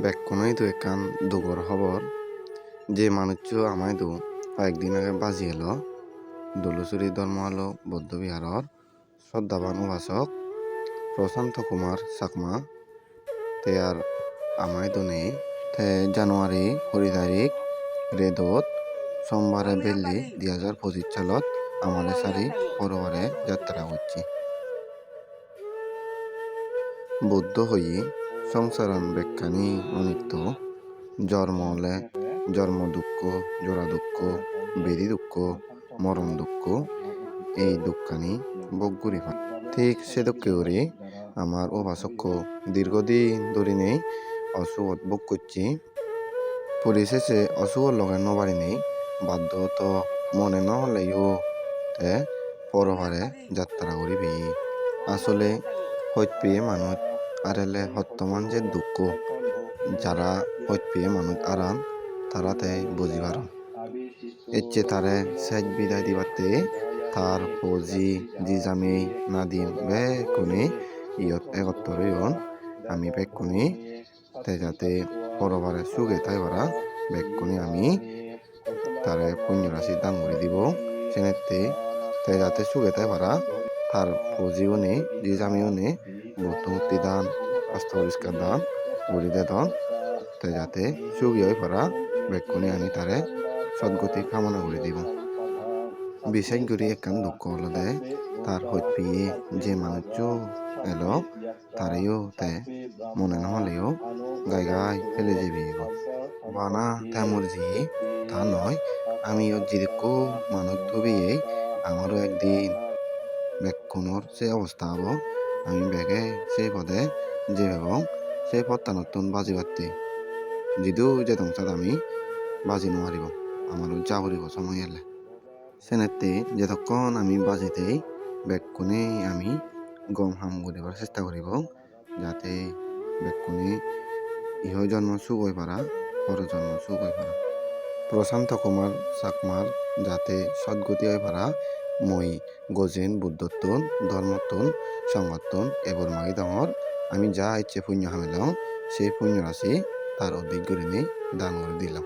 বেক্ষণই তো একান দুগর খবর। যে মানুষ আমায় দু কয়েকদিন আগে বাজি এলো। দলুচুরি ধর্ম আলো বৌদ্ধবিহারর শ্রদ্ধাবান উপাসক প্রশান্ত কুমার চাকমা। তে আর আমায় দনে তে জানুয়ারি কুড়ি তারিখ রেদত সোমবারে বেল্লি দুই হাজার পঁচিশ সালত আমাদের সারি পরবারে যাত্রা করছি বুদ্ধ হই সংসারণ বেক্ষানি অনিত্য। জন্ম হলে জন্ম দুঃখ, জোড়া দুঃখ, বেদি দুঃখ, মরণ দুঃখ, এই দুঃখানি বগুড়ি হয় ঠিক সে দুঃখে করি আমার উপাসক্য দীর্ঘদিন ধরে নেই অসুখ ভোগ করছি। পরিশেষে অসুখ লগে নবারি নেই, বাধ্য তো মনে ন হলেও তে পরবারে যাত্রা করিবি। আসলে হইত পেয়ে মানুষ আরেলে হত্যমান যে দুঃখ, যারা হইত পেয়ে মানুষ আরাম, তারা তাই বুঝিবার। ইচ্ছে তারে শেষ বিদায় দিবাতে তার ফৌজি, জিজামি, নাদিম বে কোনে, ইয়ত একত্তরে হন আমি বেকুনি তে যাতে পরবারে সুগে তাই ওরা বেকুনি আমি তারে পুণ্যরাশি দান করে দিব। সেনেতে তে যাতে সুগে তাই পারা তার ফৌজিও নেই জিজামিও নেই বুদ্ধমূর্তি দান অস্ত্র পরিষ্কার দান গরিদে দান, তে যাতে সুগি হয়ে পারা বেকুনি আমি তারে সদ্গতি কামনা করে দিব। বিশেষ করে একখান দুঃখ হলো দে, তার হইত পেয়ে যে মানুষ এলো, তারেও তে মনে নহলেও গাই গাই ফেলে যাবি বানা তেমর জি তা নয় আমি যেদিকো মানুষ তবে আমারও একদিন বেক্ষণর সে অবস্থা হব আমি বেগে সেই পদে, যে এবং সেই পদটা নতুন বাজি পারতে যদিও যে তংসাদ আমি, বাজি নোৱাৰিব। আমারও যাবরিব সময় এলে। সেনেতে যতক্ষণ আমি বাজিতেই বেক্ষণে আমি গম হাম করিবার চেষ্টা করিব যাতে বেক্ষণে ইহ জন্ম হয়ে পারা পর জন্ম হয়ে পারা প্রশান্ত কুমার চাকমার যাতে সদ্গতি হয়ে পারা মই গজেন বুদ্ধত্বন ধর্মত্বন সংগতন এবার মাগি দঙর আমি যা ইচ্ছে পুণ্য হামিলাম, সেই পুণ্য রাশি তার অধিক করে দান করে দিলাম।